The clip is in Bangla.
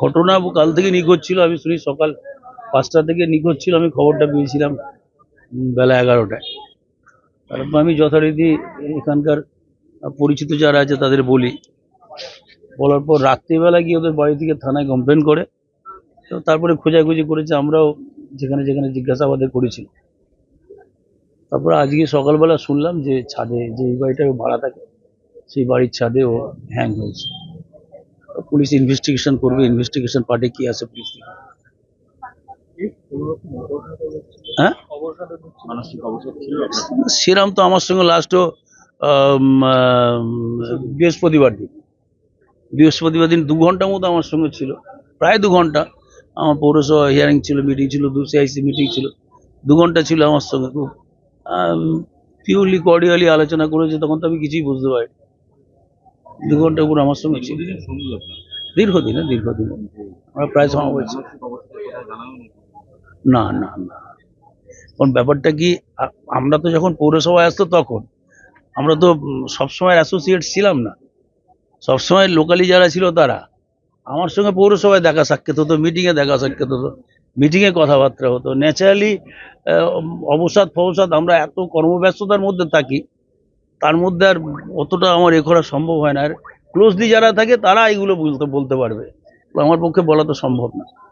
ঘটনা কাল থেকে নিখোঁজ ছিল, আমি শুনি সকাল পাঁচটা থেকে নিখোঁজ ছিল, আমি খবরটা পেয়েছিলাম বেলা এগারোটায়। তারপর আমি যথারীতি এখানকার পরিচিত যারা আছে তাদের বলি। বলার পর রাত্রিবেলা গিয়ে ওদের বাড়ি থেকে থানায় কমপ্লেন করে, তো তারপরে খোঁজাখুঁজি করেছে, আমরাও যেখানে যেখানে জিজ্ঞাসাবাদে করেছি। তারপরে আজকে সকালবেলা শুনলাম যে ছাদে, যে এই বাড়িটা ভাড়া থাকে, সেই বাড়ির ছাদে ও হ্যাং হয়েছে। পুলিশ ইনভেস্টিগেশন করবে ইনভেস্টিগেশন পার্টি কি আছে পুলিশ হ্যাঁ? সেরাম তো আমার সঙ্গে লাস্টও বৃহস্পতিবার দিন। বৃহস্পতিবার দিন দু ঘণ্টা মতো আমার সঙ্গে ছিল, প্রায় দু ঘণ্টা। আমার পৌরসভা হিয়ারিং ছিল মিটিং ছিল, দু সিআইসি মিটিং ছিল। দু ঘণ্টা ছিল আমার সঙ্গে খুব। পিওরলি কর্ডিয়ালি আলোচনা করেছে, তখন তো আমি কিছুই বুঝতে পারি দু ঘণ্টা উপর আমার সঙ্গে ছিল। দীর্ঘদিন হ্যাঁ, দীর্ঘদিন। আমরা প্রায় সময় না না না। কারণ ব্যাপারটা কি আমরা তো যখন পৌরসভায় আসতো তখন আমরা তো সবসময় অ্যাসোসিয়েট ছিলাম না। সবসময় লোকালি যারা ছিল তারা। আমার সঙ্গে পৌরসভায় দেখা সাক্ষাৎ হতো মিটিংয়ে দেখা সাক্ষাৎ হতো মিটিংয়ে কথাবার্তা হতো। ন্যাচারালি অবসাদ ফবসাদ আমরা এত কর্মব্যস্ততার মধ্যে থাকি তার মধ্যে আর অতটা আমার এ করা সম্ভব হয় না। আর ক্লোজলি যারা থাকে তারা এগুলো বলতে বলতে পারবে। আমার পক্ষে বলা তো সম্ভব না।